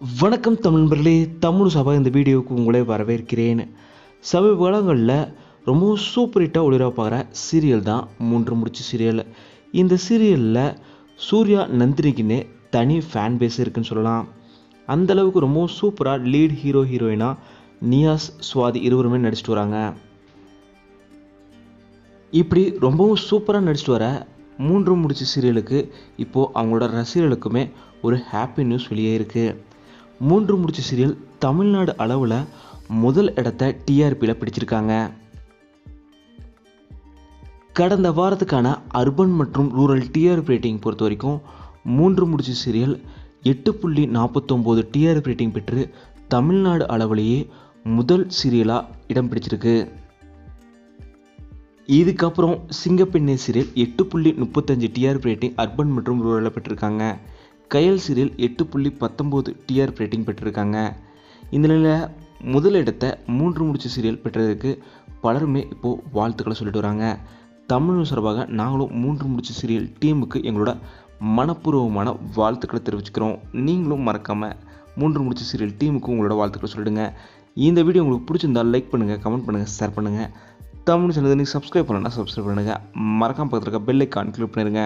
வணக்கம் தமிழ் நண்பர்களே தமிழ் சபா இந்த வீடியோவுக்கு உங்களை வரவேற்கிறேன். சமீப காலங்களில் ரொம்பவும் சூப்பர் ஹிட்டாக பார்க்குற சீரியல் தான் மூன்று முடிச்சு சீரியல் இந்த சீரியலில் சூர்யா நந்தினிக்குன்னு தனி ஃபேன் பேஸ் இருக்குன்னு சொல்லலாம். அந்த அளவுக்கு ரொம்பவும் சூப்பராக லீட் ஹீரோ ஹீரோயினாக நியாஸ் சுவாதி இருவருமே நடிச்சிட்டு வராங்க. இப்படி ரொம்பவும் சூப்பராக நடிச்சிட்டு வர மூன்று முடிச்சு சீரியலுக்கு இப்போது அவங்களோட ரசிகர்களுக்குமே ஒரு ஹாப்பி நியூஸ் வெளியே இருக்குது மூன்று முடிச்சு சீரியல் தமிழ்நாடு அளவில் முதல் இடத்த டிஆர்பியில் பிடிச்சிருக்காங்க. கடந்த வாரத்துக்கான அர்பன் மற்றும் ரூரல் டிஆர்பி ரேட்டிங் பொறுத்த வரைக்கும் மூன்று முடிச்சு சீரியல் எட்டு புள்ளி நாற்பத்தொம்போது டிஆர்பி ரேட்டிங் பெற்று தமிழ்நாடு அளவிலேயே முதல் சீரியலாக இடம் பிடிச்சிருக்கு. இதுக்கப்புறம் சிங்கப்பெண்ணே சீரியல் எட்டு புள்ளி முப்பத்தஞ்சு டிஆர்பி ரேட்டிங் அர்பன் மற்றும் ரூரலில் பெற்றிருக்காங்க. கயல் சீரியல் எட்டு புள்ளி பத்தொம்போது டிஆர் ரேட்டிங் பெற்றிருக்காங்க. இந்த நிலையில் முதலிடத்தை மூன்று முடிச்சு சீரியல் பெற்றதுக்கு பலருமே இப்போது வாழ்த்துக்களை சொல்லிட்டு வராங்க. தமிழ் சார்பாக நாங்களும் மூன்று முடிச்சு சீரியல் டீமுக்கு எங்களோட மனப்பூர்வமான வாழ்த்துக்களை தெரிவிச்சுக்கிறோம். நீங்களும் மறக்காமல் மூன்று முடிச்சு சீரியல் டீமுக்கு உங்களோட வாழ்த்துக்களை சொல்லிடுங்க. இந்த வீடியோ உங்களுக்கு பிடிச்சிருந்தால் லைக் பண்ணுங்கள் கமெண்ட் பண்ணுங்கள் ஷேர் பண்ணுங்கள் தமிழ் சேனல் நீங்கள் சப்ஸ்கிரைப் பண்ணலன்னா சப்ஸ்கிரைப் பண்ணுங்கள் மறக்காமல் பக்கத்தில் இருக்க பெல் ஐக்கான் கிளிக் பண்ணிடுங்க.